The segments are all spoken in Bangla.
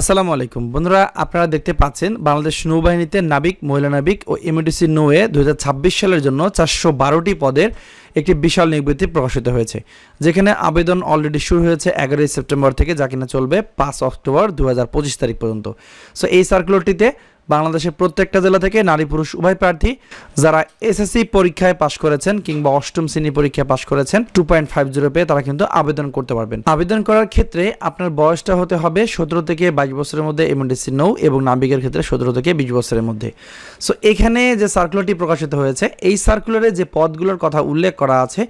আসসালামু আলাইকুম। বন্ধুরা, আপনারা দেখতে পাচ্ছেন বাংলাদেশ নৌবাহিনীতে নাবিক, মহিলা নাবিক ও এমডিসি নৌয়ে দুহাজার ছাব্বিশ সালের জন্য চারশো বারোটি পদের একটি বিশাল নিবৃত্তি প্রকাশিত হয়েছে, যেখানে আবেদন অলরেডি শুরু হয়েছে এগারোই সেপ্টেম্বর থেকে, যা কিনা চলবে পাঁচ অক্টোবর দু হাজার পঁচিশ তারিখ পর্যন্ত। সো এই সার্কুলারটিতে বাংলাদেশের প্রত্যেকটা জেলা থেকে নারী পুরুষ উভয় প্রার্থী যারা এসএসসি পরীক্ষায় পাশ করেছেন কিংবা অষ্টম শ্রেণি পরীক্ষায় পাশ করেছেন টু পয়েন্ট ফাইভ জিরো পেয়ে তারা কিন্তু আবেদন করতে পারবেন। আবেদন করার ক্ষেত্রে আপনার বয়সটা হতে হবে সতেরো থেকে বাইশ বছরের মধ্যে এমএনডিসি নৌ এবং নাবিকের ক্ষেত্রে সতেরো থেকে বিশ বছরের মধ্যে। সো এখানে যে সার্কুলারটি প্রকাশিত হয়েছে, এই সার্কুলারে যে পদগুলোর কথা উল্লেখ করা আছে,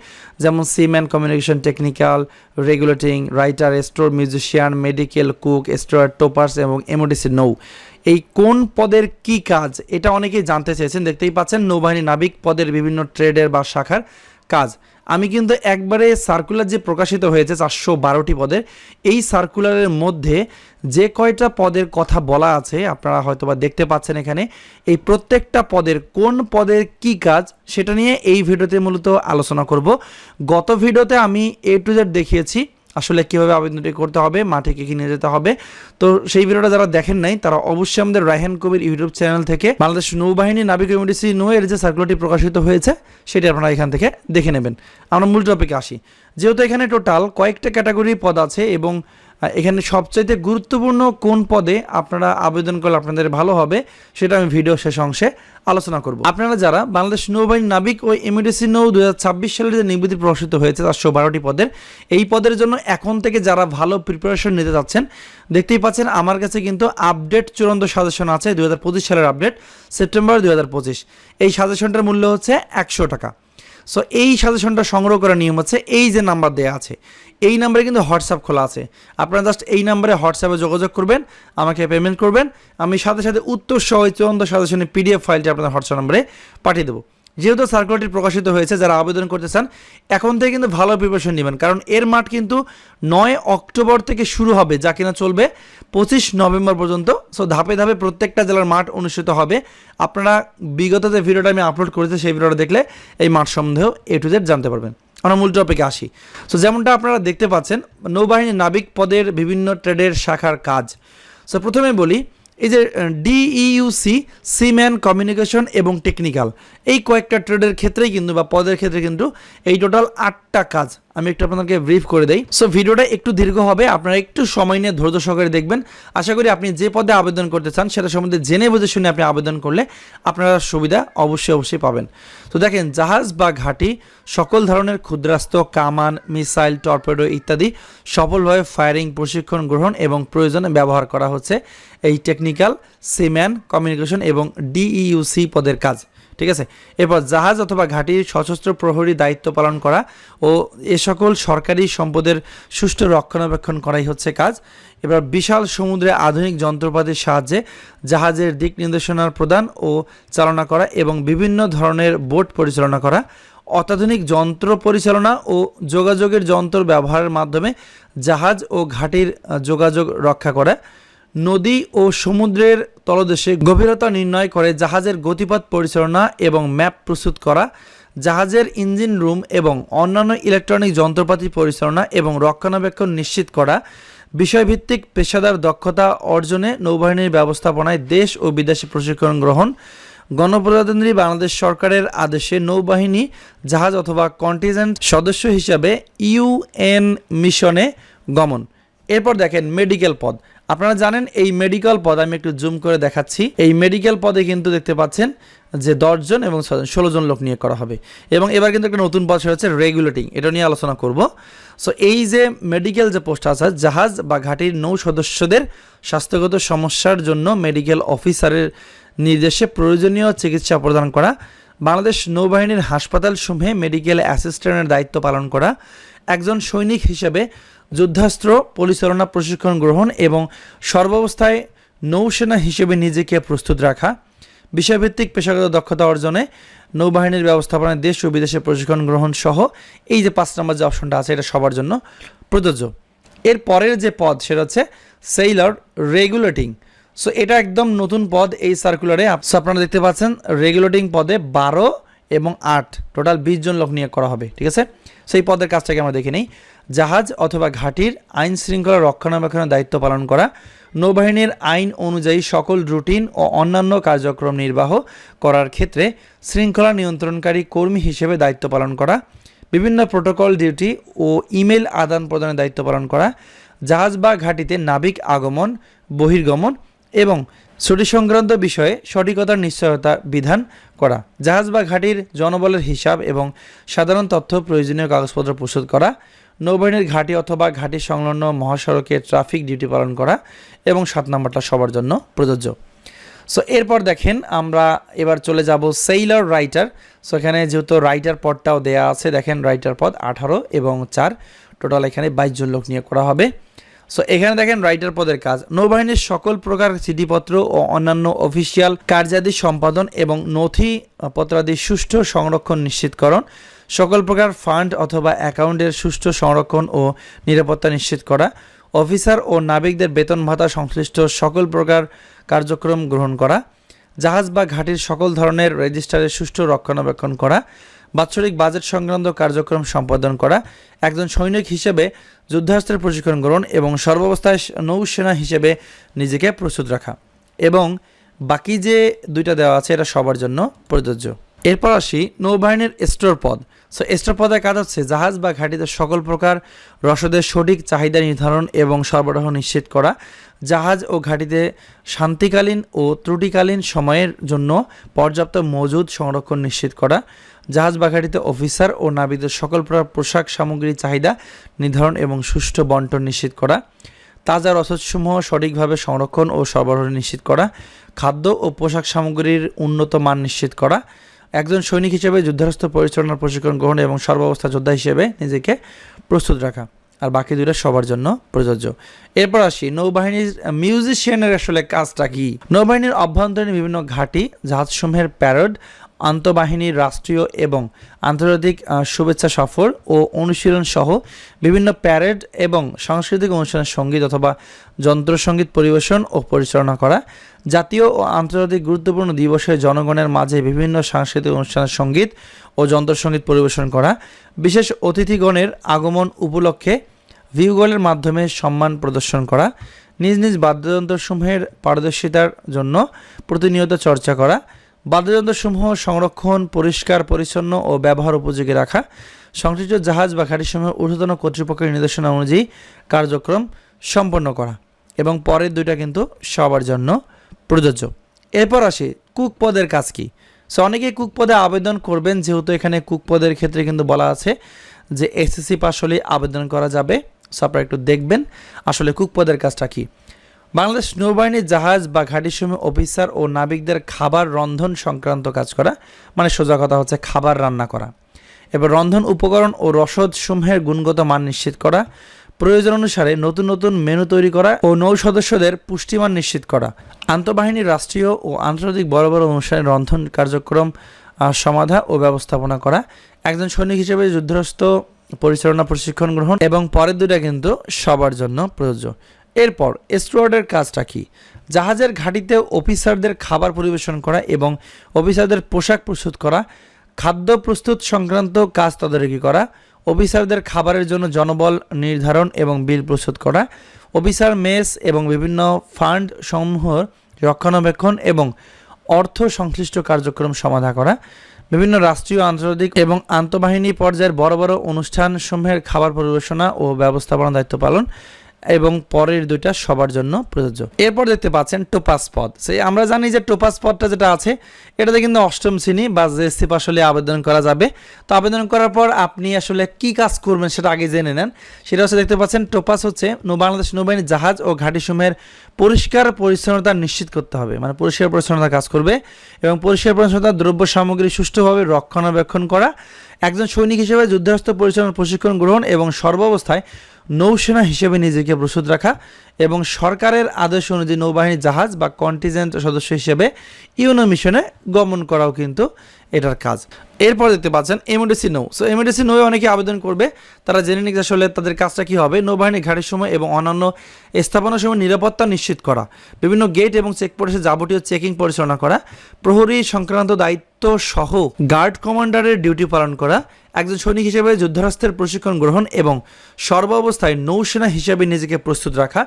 যেমন seaman communication technical regulating writer store musician medical cook store topass এবং এমওডিসি নৌ এই কোন পদের কি কাজ, এটা অনেকেই জানতে চেয়েছেন। দেখতেই পাচ্ছেন নৌবাহিনী নাবিক পদের বিভিন্ন ট্রেডের বা শাখার কাজ। আমি কিন্তু একবারে সার্কুলার যে প্রকাশিত হয়েছে চারশো বারোটি পদের, এই সার্কুলারের মধ্যে যে কয়টা পদের কথা বলা আছে, আপনারা হয়তোবা দেখতে পাচ্ছেন এখানে, এই প্রত্যেকটা পদের কোন পদের কি কাজ, সেটা নিয়ে এই ভিডিওতে মূলত আলোচনা করব। গত ভিডিওতে আমি এ টু জেড দেখিয়েছি আসলে কীভাবে আবেদনটি করতে হবে, মাঠে কী নিয়ে যেতে হবে। তো সেই ভিডিওটা যারা দেখেন নাই, তারা অবশ্যই আমাদের রায়হান কবির ইউটিউব চ্যানেল থেকে বাংলাদেশ নৌবাহিনী নাবিক কমিউনিটি নো এর যে সার্কুলারটি প্রকাশিত হয়েছে, সেটি আপনারা এখান থেকে দেখে নেবেন। আমরা মূল টপিকে আসি। যেহেতু এখানে টোটাল কয়েকটা ক্যাটাগরি পদ আছে এবং এখানে সবচাইতে গুরুত্বপূর্ণ কোন পদে আপনারা আবেদন করলে আপনাদের ভালো হবে, সেটা আমি ভিডিও শেষ অংশে আলোচনা করব। আপনারা যারা বাংলাদেশ নৌবাহিনী নাবিক ও এমডিসি নৌ দু সালের যে নিবৃত্তি প্রকাশিত হয়েছে চারশো বারোটি পদের, এই পদের জন্য এখন থেকে যারা ভালো প্রিপারেশন নিতে যাচ্ছেন, দেখতেই পাচ্ছেন আমার কাছে কিন্তু আপডেট চূড়ান্ত সাজেশন আছে দু হাজার পঁচিশ সালের আপডেট সেপ্টেম্বর দুই হাজার পঁচিশ। এই সাজেশনটার মূল্য হচ্ছে একশো টাকা। সো এই সাজেশনটা সংগ্রহ করার নিয়ম হচ্ছে এই যে নাম্বার দেওয়া আছে, এই নাম্বারে কিন্তু হোয়াটসঅ্যাপ খোলা আছে। আপনারা জাস্ট এই নাম্বারে হোয়াটসঅ্যাপে যোগাযোগ করবেন, আমাকে পেমেন্ট করবেন, আমি সাথে সাথে উত্তর সহ চূড়ান্ত সাজেশনের পিডিএফ ফাইলটি আপনাদের হোয়াটসঅ্যাপ নাম্বারে পাঠিয়ে দেবো। যেহেতু সার্কুলারটি প্রকাশিত হয়েছে, যারা আবেদন করতে চান, এখন থেকে কিন্তু ভালো প্রিপারেশন নেবেন। কারণ এর মাঠ কিন্তু নয় অক্টোবর থেকে শুরু হবে, যা কিনা চলবে পঁচিশ নভেম্বর পর্যন্ত। সো ধাপে ধাপে প্রত্যেকটা জেলার মাঠ অনুষ্ঠিত হবে। আপনারা বিগত যে ভিডিওটা আমি আপলোড করেছি, সেই ভিডিওটা দেখলে এই মাঠ সম্বন্ধেও এ টু জেড জানতে পারবেন। আমরা মূল টপিকে আসি। সো যেমনটা আপনারা দেখতে পাচ্ছেন নৌবাহিনী নাবিক পদের বিভিন্ন ট্রেডের শাখার কাজ। সো প্রথমে বলি এই যে ডিইউসি সিম্যান কমিউনিকেশন এবং টেকনিক্যাল এই কয়েকটা ট্রেডের ক্ষেত্রেই কিন্তু বা পদের ক্ষেত্রে কিন্তু এই টোটাল আটটা কাজ আমি একটু আপনাদেরকে ব্রিফ করে দেই। সো ভিডিওটা একটু দীর্ঘ হবে, আপনারা একটু সময় নিয়ে ধৈর্য সহকারে দেখবেন। আশা করি আপনি যে পদে আবেদন করতে চান, সেটা সম্বন্ধে জেনে বুঝে শুনে আপনি আবেদন করলে আপনারা সুবিধা অবশ্যই অবশ্যই পাবেন। তো দেখেন, জাহাজ বা ঘাঁটি, সকল ধরনের ক্ষুদ্রাস্ত্র কামান, মিসাইল, টর্পেডো ইত্যাদি সফলভাবে ফায়ারিং, প্রশিক্ষণ গ্রহণ এবং প্রয়োজনে ব্যবহার করা হচ্ছে এই টেকনিক্যাল সিম্যান কমিউনিকেশন এবং ডিইউসি পদের কাজ। ঠিক আছে? এরপর জাহাজ অথবা ঘাঁটির সশস্ত্র প্রহরী দায়িত্ব পালন করা ও এ সকল সরকারি সম্পদের সুষ্ঠু রক্ষণাবেক্ষণ করাই হচ্ছে কাজ। এবার বিশাল সমুদ্রে আধুনিক যন্ত্রপাতির সাহায্যে জাহাজের দিক নির্দেশনার প্রদান ও চালনা করা এবং বিভিন্ন ধরনের বোট পরিচালনা করা, অত্যাধুনিক যন্ত্র পরিচালনা ও যোগাযোগের যন্ত্র ব্যবহারের মাধ্যমে জাহাজ ও ঘাটির যোগাযোগ রক্ষা করা। নদী ও সমুদ্রের তলদেশে গভীরতা নির্ণয় করে জাহাজের গতিপথ পরিচালনা এবং ম্যাপ প্রস্তুত করা। জাহাজের ইঞ্জিন রুম এবং অন্যান্য ইলেকট্রনিক যন্ত্রপাতি পরিচালনা এবং রক্ষণাবেক্ষণ নিশ্চিত করা, বিষয়ভিত্তিক পেশাদার দক্ষতা অর্জনে নৌবাহিনীর ব্যবস্থাপনায় দেশ ও বিদেশে প্রশিক্ষণ গ্রহণ, গণপ্রজাতন্ত্রী বাংলাদেশ সরকারের আদেশে নৌবাহিনী জাহাজ অথবা কন্টিজেন্ট সদস্য হিসাবে ইউএন মিশনে গমন। এরপর দেখেন মেডিকেল পদ। আপনারা জানেন এই মেডিকেল পদ আমি একটু জুম করে দেখাচ্ছি। এই মেডিকেল পদে কিন্তু দেখতে পাচ্ছেন যে দশজন এবং ষোলো জন লোক নিয়ে করা হবে। এবং এবার কিন্তু একটা নতুন পদ হচ্ছে রেগুলেটিং এটা নিয়ে আলোচনা করব। সো এই যে মেডিকেল যে পোস্ট আছে, জাহাজ বা ঘাটির নৌ সদস্যদের স্বাস্থ্যগত সমস্যার জন্য মেডিকেল অফিসারের নির্দেশে প্রয়োজনীয় চিকিৎসা প্রদান করা, বাংলাদেশ নৌবাহিনীর হাসপাতাল সমূহে মেডিকেল অ্যাসিস্ট্যান্টের দায়িত্ব পালন করা, একজন সৈনিক হিসেবে যুদ্ধাস্ত্র, পরিচালনা, প্রশিক্ষণ গ্রহণ এবং সর্বাবস্থায় নৌসেনা হিসেবে নিজেকে প্রস্তুত রাখা, বিষয়ভিত্তিক পেশাগত দক্ষতা অর্জনে নৌবাহিনীর ব্যবস্থাপনায় দেশ ও বিদেশে প্রশিক্ষণ গ্রহণ সহ এই যে পাঁচ নম্বর যে অপশনটা আছে, এটা সবার জন্য প্রযোজ্য। এর পরের যে পদ, সেটা হচ্ছে সেইলর রেগুলেটিং সো এটা একদম নতুন পদ এই সার্কুলারে আপনারা দেখতে পাচ্ছেন রেগুলেটিং পদে বারো এবং আট টোটাল বিশ জন লোক নিয়োগ করা হবে, ঠিক আছে? সেই পদের কাজটাকে আমরা দেখে নিই। জাহাজ অথবা ঘাটির আইন শৃঙ্খলা রক্ষণাবেক্ষণের দায়িত্ব পালন করা, নৌবাহিনীর আইন অনুযায়ী সকল রুটিন ও অন্যান্য কার্যক্রম নির্বাহ করার ক্ষেত্রে শৃঙ্খলা নিয়ন্ত্রণকারী কর্মী হিসেবে দায়িত্ব পালন করা, বিভিন্ন প্রোটোকল ডিউটি ও ইমেল আদান প্রদানের দায়িত্ব পালন করা, জাহাজ বা ঘাঁটিতে নাবিক আগমন, বহির্গমন এবং ছুটি সংক্রান্ত বিষয়ে সঠিকতার নিশ্চয়তা বিধান করা। জাহাজ বা ঘাঁটির জনবলের হিসাব এবং সাধারণ তথ্য, প্রয়োজনীয় কাগজপত্র প্রস্তুত করা, নৌবাহিনীর ঘাঁটি অথবা ঘাঁটি সংলগ্ন মহাসড়কে ট্রাফিক ডিউটি পালন করা এবং সাত নম্বরটা সবার জন্য প্রযোজ্য। সো এরপর দেখেন আমরা এবার চলে যাব সেইলার রাইটার সো এখানে যেহেতু রাইটার পদটাও দেয়া আছে, দেখেন রাইটার পদ আঠারো এবং চার। টোটাল এখানে বাইশ জন লোক নিয়ে করা হবে। সো এখানে দেখেন রাইটার পদের কাজ। নৌবাহিনীর সকল প্রকার চিঠিপত্র ও অন্যান্য অফিসিয়াল কার্যাদি সম্পাদন এবং নথি পত্রাদি সুষ্ঠু সংরক্ষণ নিশ্চিতকরণ, সকল প্রকার ফান্ড অথবা অ্যাকাউন্টের সুষ্ঠু সংরক্ষণ ও নিরাপত্তা নিশ্চিত করা, অফিসার ও নাবিকদের বেতন ভাতা সংশ্লিষ্ট সকল প্রকার কার্যক্রম গ্রহণ করা, জাহাজ বা ঘাটির সকল ধরনের রেজিস্টারের সুষ্ঠু রক্ষণাবেক্ষণ করা বাৎসরিক বাজেট সংক্রান্ত কার্যক্রম সম্পাদন করা, একজন সৈনিক হিসেবে যুদ্ধাস্ত্রের প্রশিক্ষণ গ্রহণ এবং সর্বাবস্থায় নৌসেনা হিসেবে নিজেকে প্রস্তুত রাখা। এবং বাকি যে দুইটা দেওয়া আছে, এটা সবার জন্য প্রযোজ্য। এরপর আসি নৌবাহিনীর স্টোর পদ। সো স্টোর পদের কাজ হচ্ছে জাহাজ বা ঘাটিতে সকল প্রকার রসদের সঠিক চাহিদা নির্ধারণ এবং সরবরাহ নিশ্চিত করা, জাহাজ ও ঘাটিতে শান্তিকালীন ও ত্রুটিকালীন সময়ের জন্য পর্যাপ্ত মজুদ সংরক্ষণ নিশ্চিত করা জাহাজ বা ঘাটিতে অফিসার ও নাবিদের সকল প্রকার পোশাক সামগ্রীর চাহিদা নির্ধারণ এবং সুষ্ঠু বন্টন নিশ্চিত করা, তাজা রসদসমূহ সঠিকভাবে সংরক্ষণ ও সরবরাহ নিশ্চিত করা, খাদ্য ও পোশাক সামগ্রীর উন্নত মান নিশ্চিত করা, একজন সৈনিক হিসেবে যুদ্ধাস্ত্র পরিচালনার প্রশিক্ষণ গ্রহণ এবং সর্বাবস্থা যোদ্ধা হিসেবে নিজেকে প্রস্তুত রাখা। আর বাকি দুইটা সবার জন্য প্রযোজ্য। এরপর আসি, নৌবাহিনীর মিউজিশিয়ানের আসলে কাজটা কি? নৌবাহিনীর অভ্যন্তরীণ বিভিন্ন ঘাঁটি, জাহাজসমূহের প্যারড আন্তঃবাহিনীর রাষ্ট্রীয় এবং আন্তর্জাতিক শুভেচ্ছা সফর ও অনুশীলন সহ বিভিন্ন প্যারেড এবং সাংস্কৃতিক অনুষ্ঠানের সংগীত অথবা যন্ত্রসঙ্গীত পরিবেশন ও পরিচালনা করা। জাতীয় ও আন্তর্জাতিক গুরুত্বপূর্ণ দিবসে জনগণের মাঝে বিভিন্ন সাংস্কৃতিক অনুষ্ঠানের সংগীত ও যন্ত্রসঙ্গীত পরিবেশন করা। বিশেষ অতিথিগণের আগমন উপলক্ষে ভিউগলের মাধ্যমে সম্মান প্রদর্শন করা। নিজ নিজ বাদ্যযন্ত্রসমূহের পারদর্শিতার জন্য প্রতিনিয়ত চর্চা করা। বাদ্যযন্ত্রসমূহ সংরক্ষণ, পরিষ্কার, পরিচ্ছন্ন ও ব্যবহার উপযোগী রাখা, সংশ্লিষ্ট জাহাজ বা ঘাটিসমূহের ঊর্ধ্বতন কর্তৃপক্ষের নির্দেশনা অনুযায়ী কার্যক্রম সম্পন্ন করা এবং পরের দুইটা কিন্তু সবার জন্য প্রযোজ্য। এরপর আসি কুক পদের কাজ কি? সো অনেকেই কুক পদে আবেদন করবেন, যেহেতু এখানে কুক পদের ক্ষেত্রে কিন্তু বলা আছে যে এসএসসি পাস হলে আবেদন করা যাবে। সো আপনারা একটু দেখবেন আসলে কুক পদের কাজটা কি। বাংলাদেশ নৌবাহিনীর জাহাজ বা ঘাটিসমূহ অফিসার ও নাবিকদের খাবার রন্ধন সংক্রান্ত কাজ করা মানে সোজা কথা হচ্ছে খাবার রান্না করা। এবার রন্ধন উপকরণ ও রসদ সমূহের গুণগত মান নিশ্চিত করা, প্রয়োজন অনুসারে নতুন নতুন মেনু তৈরি করা ও নৌ সদস্যদের পুষ্টিমান নিশ্চিত করা। আন্তঃবাহিনীর রাষ্ট্রীয় ও আন্তর্জাতিক বড় বড় অনুষ্ঠানে রন্ধন কার্যক্রম সমাধা ও ব্যবস্থাপনা করা, একজন সৈনিক হিসেবে যুদ্ধরস্ত পরিচালনা, প্রশিক্ষণ গ্রহণ এবং পরের দুটা কিন্তু সবার জন্য প্রযোজ্য। এরপর স্টুয়ার্ডের কাজটা কি? জাহাজের ঘাঁটিতে অফিসারদের খাবার পরিবেশন করা এবং অফিসারদের পোশাক প্রস্তুত করা, খাদ্য প্রস্তুত সংক্রান্ত কাজ তদারকি করা, অফিসারদের খাবারের জন্য জনবল নির্ধারণ এবং বিল প্রস্তুত করা, অফিসার মেস এবং বিভিন্ন ফান্ড সমূহ রক্ষণাবেক্ষণ এবং অর্থ সংশ্লিষ্ট কার্যক্রম সমাধা করা, বিভিন্ন রাষ্ট্রীয়, আন্তর্জাতিক এবং আন্তঃবাহিনী পর্যায়ের বড় বড় অনুষ্ঠান সমূহের খাবার পরিবেশনা ও ব্যবস্থাপনা দায়িত্ব পালন এবং পরের দুইটা সবার জন্য প্রযোজ্য। এরপর দেখতে পাচ্ছেন টোপাস পদ। সেই আমরা জানি যে টোপাস পদটা যেটা আছে, এটাতে কিন্তু অষ্টম শ্রেণি বা জেএসসি পাস হলে আবেদন করা যাবে। তো আবেদন করার পর আপনি আসলে কি কাজ করবেন সেটা আগে জেনে নেন। সেটা হচ্ছে দেখতে পাচ্ছেন টোপাস হচ্ছে বাংলাদেশ নৌবাহিনীর জাহাজ ও ঘাটিসমূহের পরিষ্কার পরিচ্ছন্নতা নিশ্চিত করতে হবে। মানে পরিষ্কার পরিচ্ছন্নতা কাজ করবে এবং পরিষ্কার পরিচ্ছন্নতা, দ্রব্য সামগ্রী সুষ্ঠুভাবে রক্ষণাবেক্ষণ করা, একজন সৈনিক হিসেবে যুদ্ধাস্ত্র পরিচালনার প্রশিক্ষণ গ্রহণ এবং সর্বাবস্থায় নৌসেনা হিসেবে নিজেকে প্রস্তুত রাখা এবং সরকারের আদেশ অনুযায়ী নৌবাহিনী জাহাজ বা কন্টিজেন্ট সদস্য হিসেবে ইউনো মিশনে গমন করাও কিন্তু এটার কাজ। এরপর দেখতে পাচ্ছেন এমওডিসি নৌ সো এমএডিসি নৌয়ে অনেকে আবেদন করবে। তারা জেনে নিক আসলে তাদের কাজটা কী হবে। নৌবাহিনী ঘাটের সময় এবং অন্যান্য স্থাপনার সময় নিরাপত্তা নিশ্চিত করা। বিভিন্ন গেট এবং চেকপোস্টে যাবতীয় চেকিং পরিচালনা করা। প্রহরী সংক্রান্ত দায়িত্ব সহ গার্ড কমান্ডারের ডিউটি পালন করা। একজন সৈনিক হিসেবে যুদ্ধরাস্ত্রের প্রশিক্ষণ গ্রহণ এবং সর্বাবস্থায় নৌসেনা হিসেবে নিজেকে প্রস্তুত রাখা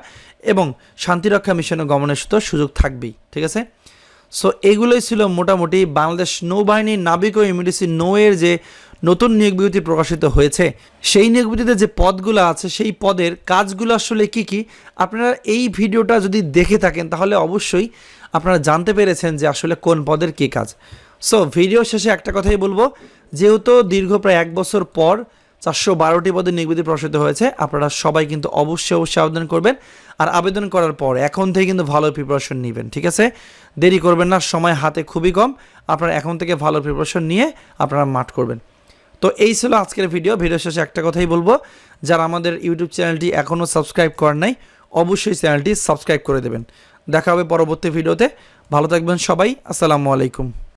এবং শান্তিরক্ষা মিশনে গমনের সুযোগ থাকবেই। ঠিক আছে? সো এগুলোই ছিল মোটামুটি বাংলাদেশ নৌবাহিনীর নাবিক ও ইমিডিসি নৌয়ের যে নতুন নিয়োগ বিজ্ঞপ্তি প্রকাশিত হয়েছে, সেই নিয়োগ বিজ্ঞপ্তিতে যে পদগুলো আছে, সেই পদের কাজগুলো আসলে কি কি? আপনারা এই ভিডিওটা যদি দেখে থাকেন, তাহলে অবশ্যই আপনারা জানতে পেরেছেন যে আসলে কোন পদের কী কাজ। সো ভিডিও শেষে একটা কথাই বলব, যেহেতু দীর্ঘ প্রায় এক বছর পর চারশো বারোটি পদে নিয়োগ প্রসারিত হয়েছে। আপনারা সবাই কিন্তু অবশ্যই অবশ্যই আবেদন করবেন। আর আবেদন করার পর এখন থেকে কিন্তু ভালো প্রিপারেশন নেবেন, ঠিক আছে? দেরি করবেন না, সময় হাতে খুবই কম। আপনারা এখন থেকে ভালো প্রিপারেশন নিয়ে আপনারা মাঠ করবেন। তো এই ছিল আজকের ভিডিও ভিডিও শেষে একটা কথাই বলব। যারা আমাদের ইউটিউব চ্যানেলটি এখনও সাবস্ক্রাইব করেন নাই, অবশ্যই চ্যানেলটি সাবস্ক্রাইব করে দেবেন। দেখা হবে পরবর্তী ভিডিওতে ভালো থাকবেন সবাই। আসসালামু আলাইকুম।